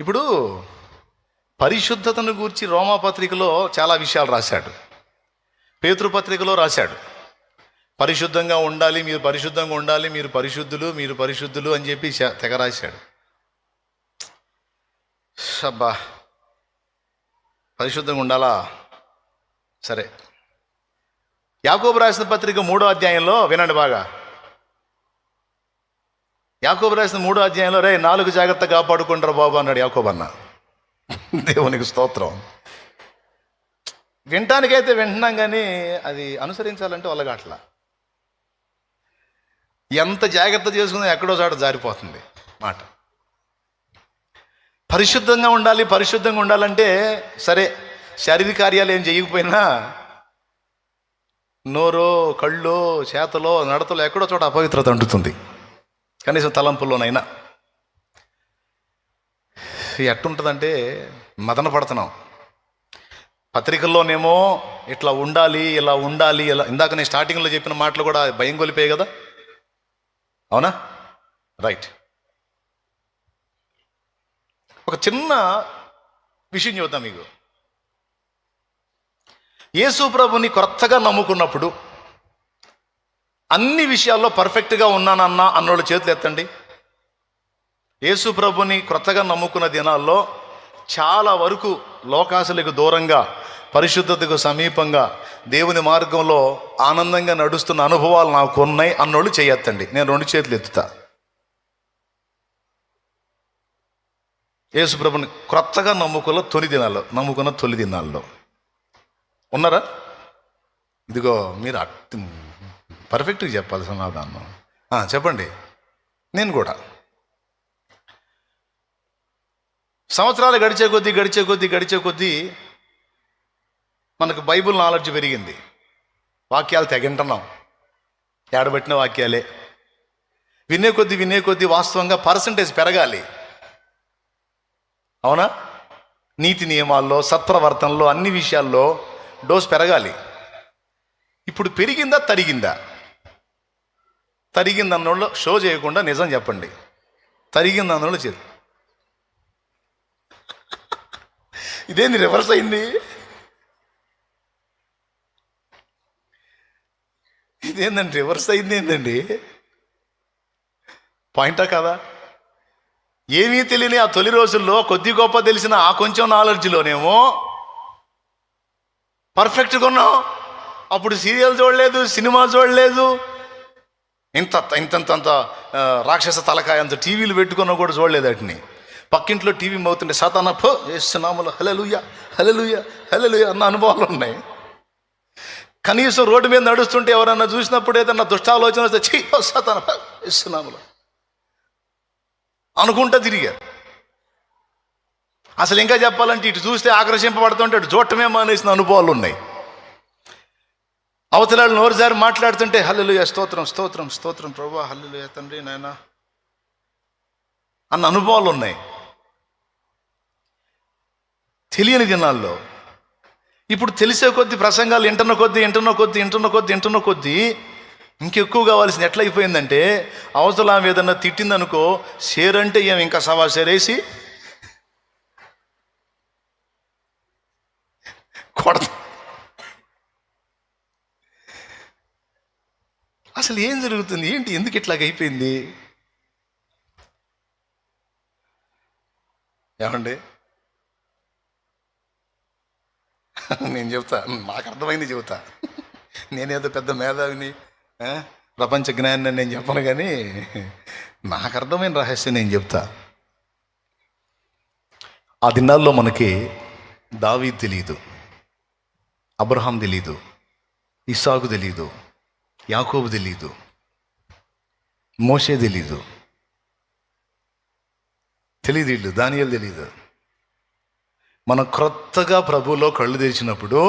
ఇప్పుడు పరిశుద్ధతను గూర్చి రోమాపత్రికలో చాలా విషయాలు రాశాడు. పేతృపత్రికలో రాశాడు. పరిశుద్ధంగా ఉండాలి మీరు పరిశుద్ధంగా ఉండాలి మీరు పరిశుద్ధులు మీరు పరిశుద్ధులు అని చెప్పి తెగ రాశాడు. అబ్బా! పరిశుద్ధంగా ఉండాలా? సరే. యాకోబు రాసిన పత్రిక మూడో అధ్యాయంలో వినండి బాగా. యాకోబు రాసిన మూడో అధ్యాయంలో రే నాలుగు జాగ్రత్త కాపాడుకుంటారు బాబు? అన్నాడు యాకోబు అన్న. దేవునికి స్తోత్రం. వినటానికైతే వింటున్నాం కానీ అది అనుసరించాలంటే వాళ్ళగాట్ల ఎంత జాగ్రత్త చేసుకున్నా ఎక్కడో చాట జారిపోతుంది మాట. పరిశుద్ధంగా ఉండాలి పరిశుద్ధంగా ఉండాలంటే సరే శారీరక కార్యాలు ఏం చేయకపోయినా నోరో కళ్ళో చేతలో నడతలో ఎక్కడో చోట అపవిత్రత అంటుతుంది కనీసం తలంపుల్లోనైనా. ఎట్టుంటుందంటే మదన పడుతున్నాం పత్రికల్లోనేమో ఇట్లా ఉండాలి ఇలా ఉండాలి ఇలా ఇందాక నేను స్టార్టింగ్లో చెప్పిన మాటలు కూడా భయం కొలిపోయాయి కదా? అవునా? రైట్. ఒక చిన్న విషయం చెబుతాం మీకు. యేసు ప్రభుని కొత్తగా నమ్ముకున్నప్పుడు అన్ని విషయాల్లో పర్ఫెక్ట్గా ఉన్నానన్నా అన్నోళ్ళు చేతులు ఎత్తండి. యేసు ప్రభుని క్రొత్తగా నమ్ముకున్న దినాల్లో చాలా వరకు లోకాశలకు దూరంగా పరిశుద్ధతకు సమీపంగా దేవుని మార్గంలో ఆనందంగా నడుస్తున్న అనుభవాలు నాకు ఉన్నాయి అన్నోళ్ళు చేయొత్తండి. నేను రెండు చేతులు ఎత్తుతా. యేసుప్రభుని క్రొత్తగా నమ్ముకున్న తొలి దినాల్లో నమ్ముకున్న తొలి దినాల్లో. ఉన్నారా? ఇదిగో మీరు పర్ఫెక్ట్గా చెప్పాలి సమాధానం. చెప్పండి. నేను కూడా. సంవత్సరాలు గడిచే కొద్దీ గడిచే కొద్దీ గడిచే కొద్దీ మనకు బైబుల్ నాలెడ్జ్ పెరిగింది. వాక్యాలు తెగింటున్నాం. ఏడబెట్టిన వాక్యాలే. వినే కొద్దీ వినే కొద్దీ వాస్తవంగా పర్సంటేజ్ పెరగాలి. అవునా? నీతి నియమాల్లో సత్ప్రవర్తనలో అన్ని విషయాల్లో డోస్ పెరగాలి. ఇప్పుడు పెరిగిందా తరిగిందా? తరిగింది అన్నోళ్ళు షో చేయకుండా నిజం చెప్పండి. తరిగిందన్నోళ్ళు చేరు. ఇదేంది రివర్స్ అయింది? ఇదేందండి రివర్స్ అయింది ఏంటండి పాయింటా కదా? ఏమీ తెలియని ఆ తొలి రోజుల్లో కొద్ది గొప్ప తెలిసిన ఆ కొంచెం నాలెడ్జ్లోనేమో పర్ఫెక్ట్గా ఉన్నాం అప్పుడు సీరియల్ చూడలేదు సినిమా చూడలేదు ఇంత ఇంతంతంత రాక్షస తలకాయ అంత టీవీలు పెట్టుకున్నా కూడా చూడలేదు వాటిని. పక్కింట్లో టీవీ మోతుంటే సాతాన ఫో వేస్తున్నాములు హలలుయ హలలుయ హలలుయ అన్న అనుభవాలు ఉన్నాయి కనీసం రోడ్డు మీద నడుస్తుంటే ఎవరన్నా చూసినప్పుడు ఏదన్నా దుష్టాలోచన వస్తే చీ సాతాన వేస్తున్నాములు అనుకుంటా తిరిగారు. అసలు ఇంకా చెప్పాలంటే ఇటు చూస్తే ఆకర్షింపబడుతుంటే ఇటు చూడటమే మానేసిన అనుభవాలు ఉన్నాయి అవతలాలు నోరుజారి మాట్లాడుతుంటే హల్లుయ స్తోత్రం స్తోత్రం స్తోత్రం ప్రభా హల్లుయ తండ్రి నాయన. అన్న అనుభవాలు ఉన్నాయి. తెలియని దినాల్లో ఇప్పుడు తెలిసే కొద్దీ ప్రసంగాలు ఇంటున్న కొద్దీ ఇంటున్న కొద్దీ ఇంటున్న కొద్దీ ఇంటున్న కొద్దీ ఇంకెక్కువ కావాల్సింది ఎట్లా అయిపోయిందంటే అవతల ఆమె ఏదన్నా తిట్టిందనుకో షేర్ అంటే ఏం ఇంకా సవా షేరేసి? కొడతా. అసలు ఏం జరుగుతుంది? ఏంటి? ఎందుకు ఇట్లాగ అయిపోయింది? ఏమండి? నేను చెప్తా మాకు అర్థమైంది చెబుతా. నేనేదో పెద్ద మేధావిని ప్రపంచ జ్ఞానాన్ని నేను చెప్పను కానీ నాకు అర్థమైన రహస్యం నేను చెప్తా. ఆ దినాల్లో మనకి దావీ తెలియదు అబ్రహాం తెలీదు ఇసాకు తెలీదు యాకోబు తెలీదు మోషే తెలీదు తెలియదు వీళ్ళు దానియాలు తెలియదు మనం క్రొత్తగా ప్రభువులో కళ్ళు తెరిచినప్పుడు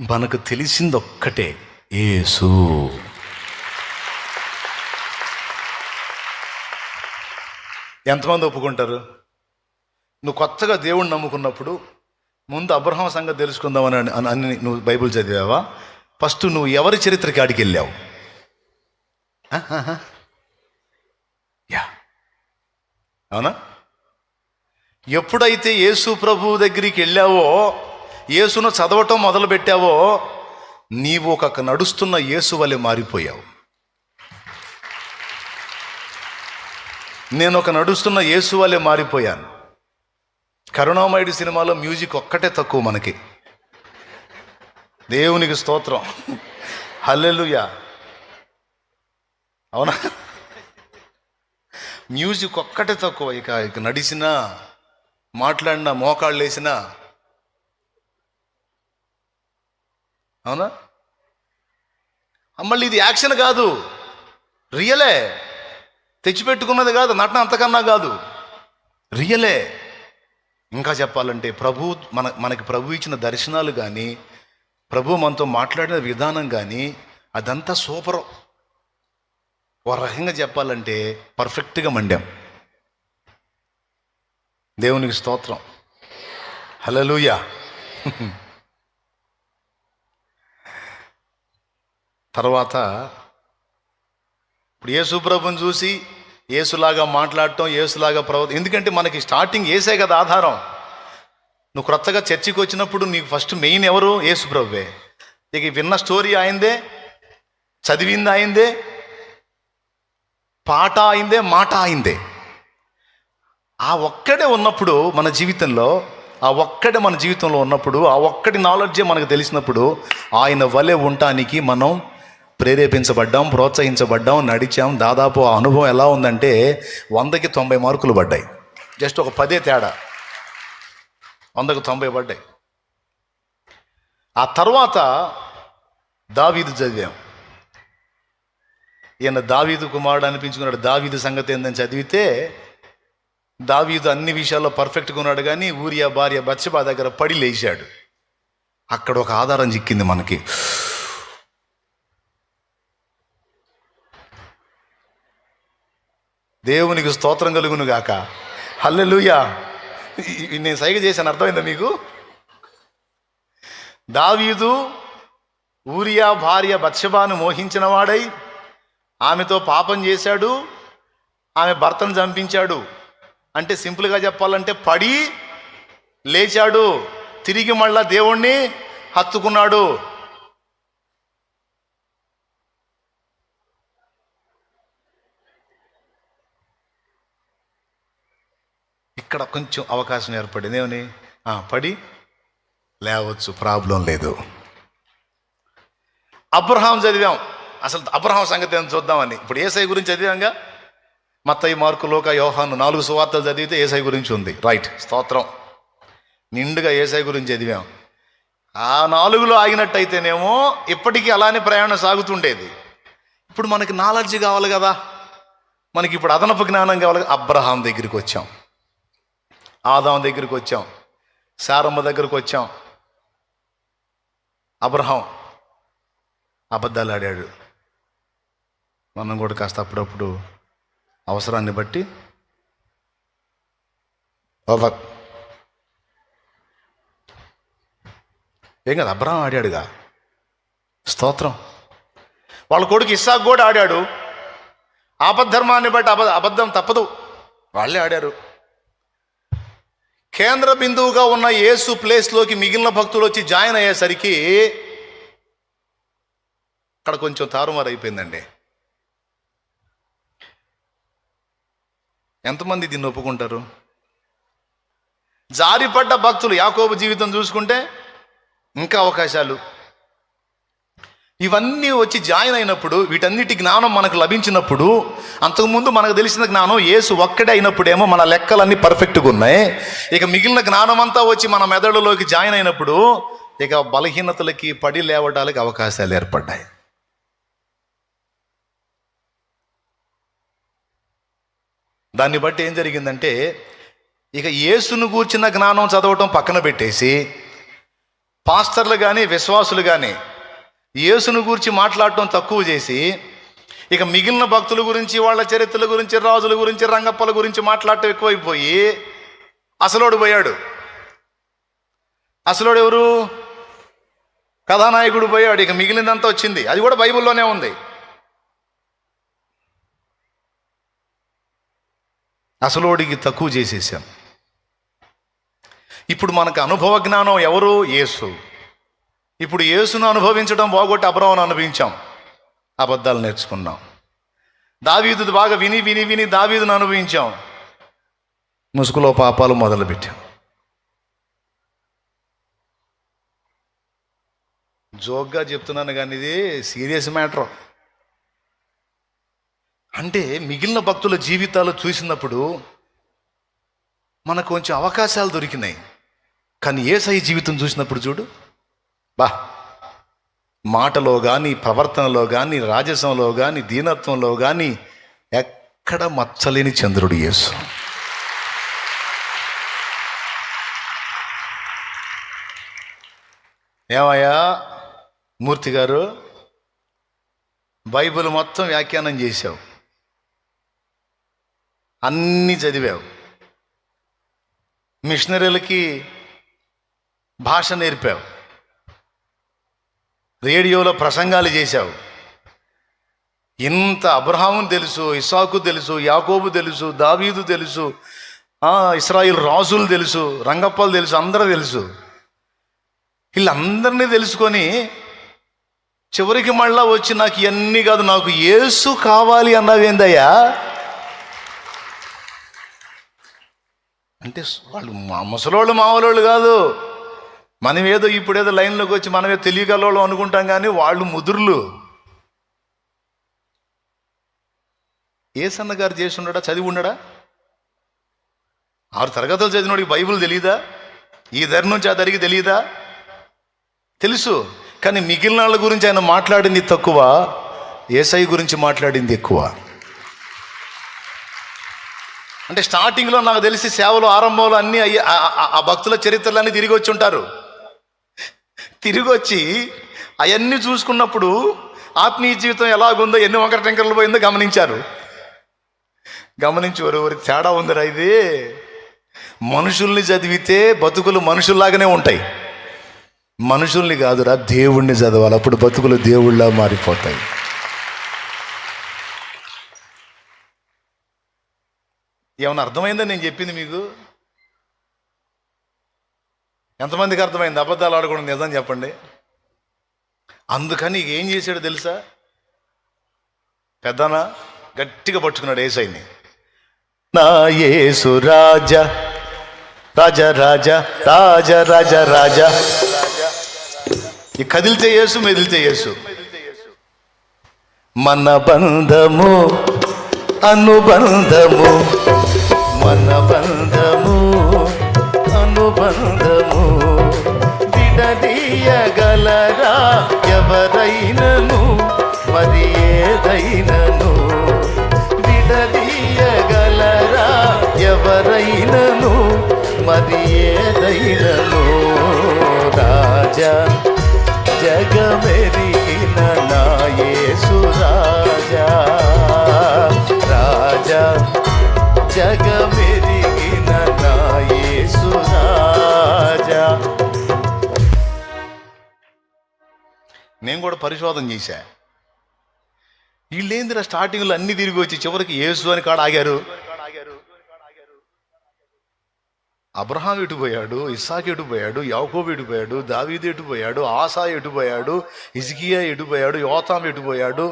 మనకు తెలిసింది ఒక్కటే ఏసు ఎంతమంది ఒప్పుకుంటారు? నువ్వు కొత్తగా దేవుణ్ణి నమ్ముకున్నప్పుడు ముందు అబ్రహం సంగతి తెలుసుకుందామని అని అని నువ్వు బైబిల్ చదివావా? ఫస్ట్ నువ్వు ఎవరి చరిత్రకి ఆడికి వెళ్ళావు యా. అవునా? ఎప్పుడైతే యేసు ప్రభు దగ్గరికి వెళ్ళావో యేసును చదవటం మొదలు పెట్టావో నీవు ఒక నడుస్తున్న యేసు వలె మారిపోయావు. నేను ఒక నడుస్తున్న యేసు వలె మారిపోయాను. కరుణామయుడి సినిమాలో మ్యూజిక్ ఒక్కటే తక్కువ మనకి. దేవునికి స్తోత్రం. హల్లెలుయా. అవునా? మ్యూజిక్ ఒక్కటే తక్కువ. ఇక ఇక నడిచినా మాట్లాడినా మోకాళ్ళు వేసినా. అవునా? మళ్ళీ ఇది యాక్షన్ కాదు. రియలే. తెచ్చిపెట్టుకున్నది కాదు నటన అంతకన్నా కాదు. రియలే. ఇంకా చెప్పాలంటే ప్రభు మన మనకి ప్రభు ఇచ్చిన దర్శనాలు కానీ ప్రభు మనతో మాట్లాడిన విధానం కానీ అదంతా సూపరు. ఓ రకంగా చెప్పాలంటే పర్ఫెక్ట్గా మండాం. దేవునికి స్తోత్రం. హలలుయా తర్వాత ఇప్పుడు యేసు ప్రభుని చూసి ఏసులాగా మాట్లాడటం ఏసులాగా ప్రవ ఎందుకంటే మనకి స్టార్టింగ్ ఏసే కదా ఆధారం. నువ్వు క్రొత్తగా చర్చికి వచ్చినప్పుడు నీకు ఫస్ట్ మెయిన్ ఎవరు? యేసుప్రభువే ఇక విన్న స్టోరీ ఆయిందే చదివింది ఆయిందే పాట ఆయిందే మాట ఆయిందే ఆ ఒక్కడే ఉన్నప్పుడు మన జీవితంలో ఆ ఒక్కడే మన జీవితంలో ఉన్నప్పుడు ఆ ఒక్కటి నాలెడ్జే మనకు తెలిసినప్పుడు ఆయన వలె ఉండటానికి మనం ప్రేరేపించబడ్డాం ప్రోత్సహించబడ్డాం నడిచాం. దాదాపు ఆ అనుభవం ఎలా ఉందంటే వందకి తొంభై మార్కులు పడ్డాయి. జస్ట్ ఒక పదే తేడా. వందకు తొంభై పడ్డాయి. ఆ తర్వాత దావీదు చదివాం. ఈయన దావీదు కుమారుడు అనిపించుకున్నాడు. దావీదు సంగతి ఏందని చదివితే దావీదు అన్ని విషయాల్లో పర్ఫెక్ట్గా ఉన్నాడు కానీ ఊరియా భార్య బత్సబా దగ్గర పడి లేచాడు. అక్కడ ఒక ఆధారం చిక్కింది మనకి. దేవునికి స్తోత్రం కలుగును గాక. హల్లెలూయా! ఈ- నేను సైగ చేశాను అర్థమైందా మీకు? దావీదు ఊరియా భార్య బత్సబాను మోహించిన వాడై ఆమెతో పాపం చేశాడు ఆమె భర్తను చంపించాడు. అంటే సింపుల్గా చెప్పాలంటే పడి లేచాడు తిరిగి మళ్ళా దేవుణ్ణి హత్తుకున్నాడు. ఇక్కడ కొంచెం అవకాశం ఏర్పడింది. ఏమని? పడి. లేవచ్చు ప్రాబ్లం లేదు. అబ్రహాం చదివాం. అసలు అబ్రహాం సంగతి ఏం చూద్దామని. ఇప్పుడు ఏసై గురించి చదివాంగా? మత్తయి మార్కు లోక యోహాను నాలుగు సువార్తలు చదివితే ఏసై గురించి ఉంది. రైట్ స్తోత్రం. నిండుగా ఏసై గురించి చదివాం. ఆ నాలుగులో ఆగినట్టయితేనేమో ఇప్పటికీ అలానే ప్రయాణం సాగుతుండేది. ఇప్పుడు మనకి నాలెడ్జ్ కావాలి కదా. మనకి ఇప్పుడు అదనపు జ్ఞానం కావాలి. అబ్రహాం దగ్గరికి వచ్చాం. ఆదాం దగ్గరికి వచ్చాం. సారమ్మ దగ్గరకు వచ్చాం. అబ్రహం అబద్ధాలు ఆడాడు. మనం కూడా కాస్త అప్పుడప్పుడు అవసరాన్ని బట్టి ఓవర్ ఏం కదా అబ్రహం ఆడాడుగా. స్తోత్రం. వాళ్ళ కొడుకు ఇస్సాక్ కూడా ఆడాడు. ఆపద్ధర్మాన్ని బట్టి అబద్ధం తప్పదు. వాళ్ళే ఆడారు. కేంద్ర బిందువుగా ఉన్న యేసు ప్లేస్లోకి మిగిలిన భక్తులు వచ్చి జాయిన్ అయ్యేసరికి అక్కడ కొంచెం తారుమారు అయిపోయిందండి. ఎంతమంది దీన్ని ఒప్పుకుంటారు? జారిపడ్డ భక్తులు యాకోబు జీవితం చూసుకుంటే ఇంకా అవకాశాలు. ఇవన్నీ వచ్చి జాయిన్ అయినప్పుడు వీటన్నిటి జ్ఞానం మనకు లభించినప్పుడు అంతకుముందు మనకు తెలిసిన జ్ఞానం యేసు ఒక్కడే అయినప్పుడేమో మన లెక్కలన్నీ పర్ఫెక్ట్గా ఉన్నాయి. ఇక మిగిలిన జ్ఞానం అంతా వచ్చి మన మెదడులోకి జాయిన్ అయినప్పుడు ఇక బలహీనతలకి పడి లేవడానికి అవకాశాలు ఏర్పడ్డాయి. దాన్ని బట్టి ఏం జరిగిందంటే ఇక యేసును గూర్చిన జ్ఞానం చదవటం పక్కన పెట్టేసి పాస్టర్లు కానీ విశ్వాసులు కానీ యేసును గురించి మాట్లాడటం తక్కువ చేసి ఇక మిగిలిన భక్తుల గురించి వాళ్ళ చరిత్రల గురించి రాజుల గురించి రంగప్పల గురించి మాట్లాడటం ఎక్కువైపోయి అసలోడు పోయాడు. అసలోడు ఎవరు? కథానాయకుడు పోయాడు. ఇక మిగిలినంతా వచ్చింది. అది కూడా బైబిల్లోనే ఉంది. అసలోడికి తక్కువ చేసేసాం. ఇప్పుడు మనకు అనుభవ జ్ఞానం ఎవరు? యేసు. ఇప్పుడు యేసును అనుభవించడం బాగొట్టి అబ్రహం అనుభవించాం. అబద్ధాలు నేర్చుకున్నాం. దావీదు బాగా విని విని విని దావీదును అనుభవించాం. ముసుగులో పాపాలు మొదలుపెట్టాం. జోక్గా చెప్తున్నాను కానీ ఇది సీరియస్ మ్యాటర్. అంటే మిగిలిన భక్తుల జీవితాలు చూసినప్పుడు మనకు కొంచెం అవకాశాలు దొరికినాయి. కానీ ఏసై జీవితం చూసినప్పుడు చూడు బా మాటలో కానీ ప్రవర్తనలో కానీ రాజసంలో కానీ దీనత్వంలో కానీ ఎక్కడ మచ్చలేని చంద్రుడు యేసు. ఏమయ్యా మూర్తి గారు బైబిల్ మొత్తం వ్యాఖ్యానం చేశావు. అన్నీ చదివావు. మిషనరీలకి భాష నేర్పావు. రేడియోలో ప్రసంగాలు చేశావు. ఇంత అబ్రహాము తెలుసు ఇసాకు తెలుసు యాకోబు తెలుసు దావీదు తెలుసు ఇస్రాయిల్ రాజులు తెలుసు రంగప్పలు తెలుసు అందరూ తెలుసు. వీళ్ళందరినీ తెలుసుకొని చివరికి మళ్ళా వచ్చి నాకు ఇవన్నీ కాదు నాకు ఏసు కావాలి అన్నవేందయ్యా అంటే వాళ్ళు మా ముసలోళ్ళు మామూలోళ్ళు కాదు. మనం ఏదో ఇప్పుడేదో లైన్లోకి వచ్చి మనమే తెలియగలవాళ్ళం అనుకుంటాం కానీ వాళ్ళు ముదురులు. ఏసన్న గారు చేసి ఉన్నాడా చదివి ఉన్నాడా? ఆరు తరగతులు చదివినోడికి బైబిల్ తెలియదా ఈ ధర నుంచి ఆ ధరికి తెలియదా తెలుసు. కానీ మిగిలిన వాళ్ళ గురించి ఆయన మాట్లాడింది తక్కువ. ఏసై గురించి మాట్లాడింది ఎక్కువ. అంటే స్టార్టింగ్లో నాకు తెలిసి సేవలు ఆరంభంలో అన్నీ అయ్యి ఆ- ఆ భక్తుల చరిత్రలన్నీ తిరిగి వచ్చి ఉంటారు. తిరిగి వచ్చి అవన్నీ చూసుకున్నప్పుడు ఆత్మీయ జీవితం ఎలాగుందో ఎన్ని వంకర టెంకర్లు పోయిందో గమనించారు. గమనించి ఎవరు తేడా ఉందిరా ఇది. మనుషుల్ని చదివితే బతుకులు మనుషుల్లాగానే ఉంటాయి. మనుషుల్ని కాదురా దేవుణ్ణి చదవాలి. అప్పుడు బతుకులు దేవుళ్ళ మారిపోతాయి. ఏమన్నా అర్థమైందా నేను చెప్పింది మీకు? ఎంతమందికి అర్థమైంది? అబద్ధాలు ఆడకూడదు నిజం చెప్పండి. అందుకని ఏం చేశాడు తెలుసా? పెద్దనా గట్టిగా పట్టుకున్నాడు ఏసైని. నా యేసు రాజా రాజ రాజ రాజ రాజ రాజా. ఈ కదిలితే యేసు మెదిలితే యేసు. మన బంధము అనుబంధము. మన బంధము అనుబంధము. ఎవరైనను నేను కూడా పరిశోధన చేశా. వీళ్ళేందిరా స్టార్టింగ్లో అన్ని తిరిగి వచ్చి చివరికి యేసు అని కాడ ఆగారు? అబ్రహాం ఎటుపోయాడు ఇస్సాక్ ఎటుపోయాడు యాకోబు ఎటుపోయాడు దావీద్ ఎటుపోయాడు ఆసా ఎటుపోయాడు ఇజ్కియా ఎటుపోయాడు యోతాం ఎటుపోయాడు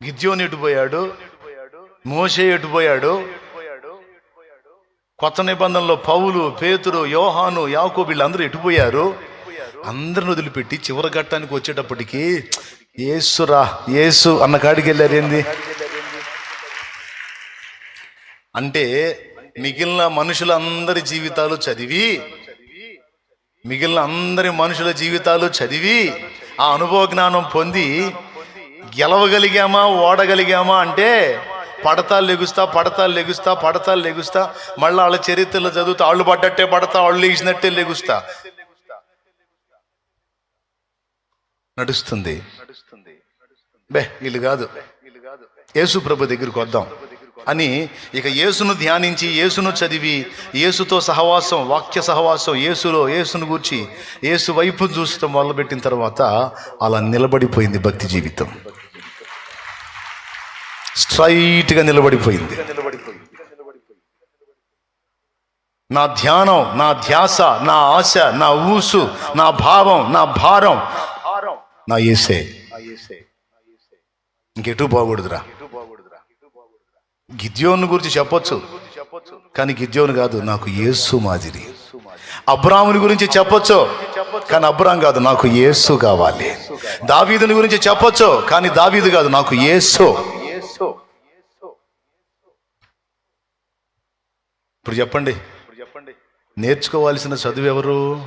గిద్యోన్ ఎటుపోయాడు మోషే ఎటుపోయాడు కొత్త నిబంధనలో పౌలు పేతురు యోహాను యాకోబు వీళ్ళందరూ ఎటుపోయారు అందరిని వదిలిపెట్టి చివరి ఘట్టానికి వచ్చేటప్పటికి ఏసురా ఏసు అన్న కాడికి వెళ్ళారు ఏంది? అంటే మిగిలిన మనుషులందరి జీవితాలు చదివి మిగిలిన అందరి మనుషుల జీవితాలు చదివి ఆ అనుభవ జ్ఞానం పొంది గెలవగలిగామా ఓడగలిగామా అంటే పడతాలు లెగుస్తా పడతాలు లెగుస్తా పడతాలు లెగుస్తా. మళ్ళీ వాళ్ళ చరిత్రలో చదువుతా వాళ్ళు పడ్డట్టే పడతా వాళ్ళు లేచినట్టే లెగుస్తా. నడుస్తుంది. బే వీళ్ళు కాదు. యేసు ప్రభు దగ్గరికి వద్దాం. అని ఇక యేసును ధ్యానించి యేసును చదివి యేసుతో సహవాసం వాక్య సహవాసం యేసులో యేసును గూర్చి యేసు వైపు చూసడం మొదలుపెట్టిన తర్వాత అలా నిలబడిపోయింది భక్తి జీవితం. స్ట్రైట్గా నిలబడిపోయింది. నా ధ్యానం నా ధ్యాస నా ఆశ నా ఊసు నా భావం నా భారం. నా ఏసే. ఇంకెటు పోకూడదురా. గిద్యోను గురించి చెప్పొచ్చు. కానీ గిద్యోను కాదు నాకు యేసు మాదిరి. అబ్రాముని గురించి చెప్పొచ్చు. కానీ అబ్రాం కాదు నాకు ఏసు కావాలి. దావీదుని గురించి చెప్పొచ్చు. కానీ దావీదు కాదు నాకు యేసు. ఇప్పుడు చెప్పండి. నేర్చుకోవాల్సిన చదువు ఎవరు?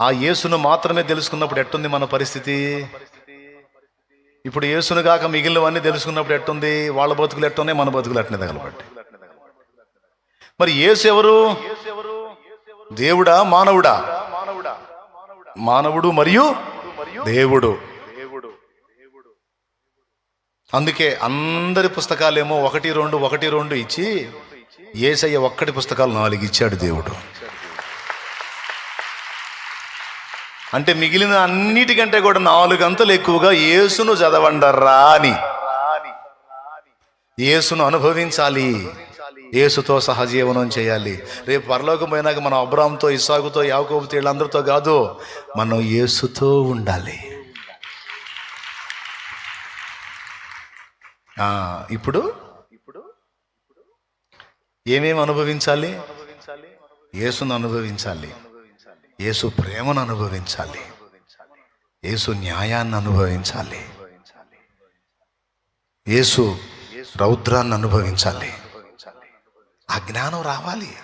ఆ యేసును మాత్రమే తెలుసుకున్నప్పుడు ఎట్టుంది మన పరిస్థితి? ఇప్పుడు యేసును కాక మిగిలినవన్నీ తెలుసుకున్నప్పుడు ఎట్టుంది? వాళ్ళ బతుకులు ఎట్టున్నాయి మన బతుకులు ఎట్టనే తగలబట్టి మరి యేసు ఎవరు? దేవుడా? మానవుడా? మానవుడు మరియు దేవుడు. అందుకే అందరి పుస్తకాలేమో ఒకటి రెండు ఒకటి రెండు ఇచ్చి ఏసయ్య ఒక్కటి పుస్తకాలు నాలుగు ఇచ్చాడు దేవుడు. అంటే మిగిలిన అన్నిటికంటే కూడా నాలుగు అంతలు ఎక్కువగా యేసును చదవండర్రా అని. యేసును అనుభవించాలి. యేసుతో సహజీవనం చేయాలి. రేపు పరలోకం పోయినాక మనం అబ్రామ్తో ఇసాగుతో యాకోబుతో వీళ్ళందరితో కాదు మనం యేసుతో ఉండాలి. ఇప్పుడు ఏమేమి అనుభవించాలి? యేసును అనుభవించాలి. యేసు ప్రేమను అనుభవించాలి. యేసు న్యాయాన్ని అనుభవించాలి. యేసు రౌద్రాన్ని అనుభవించాలి. ఆ జ్ఞానం రావాలి.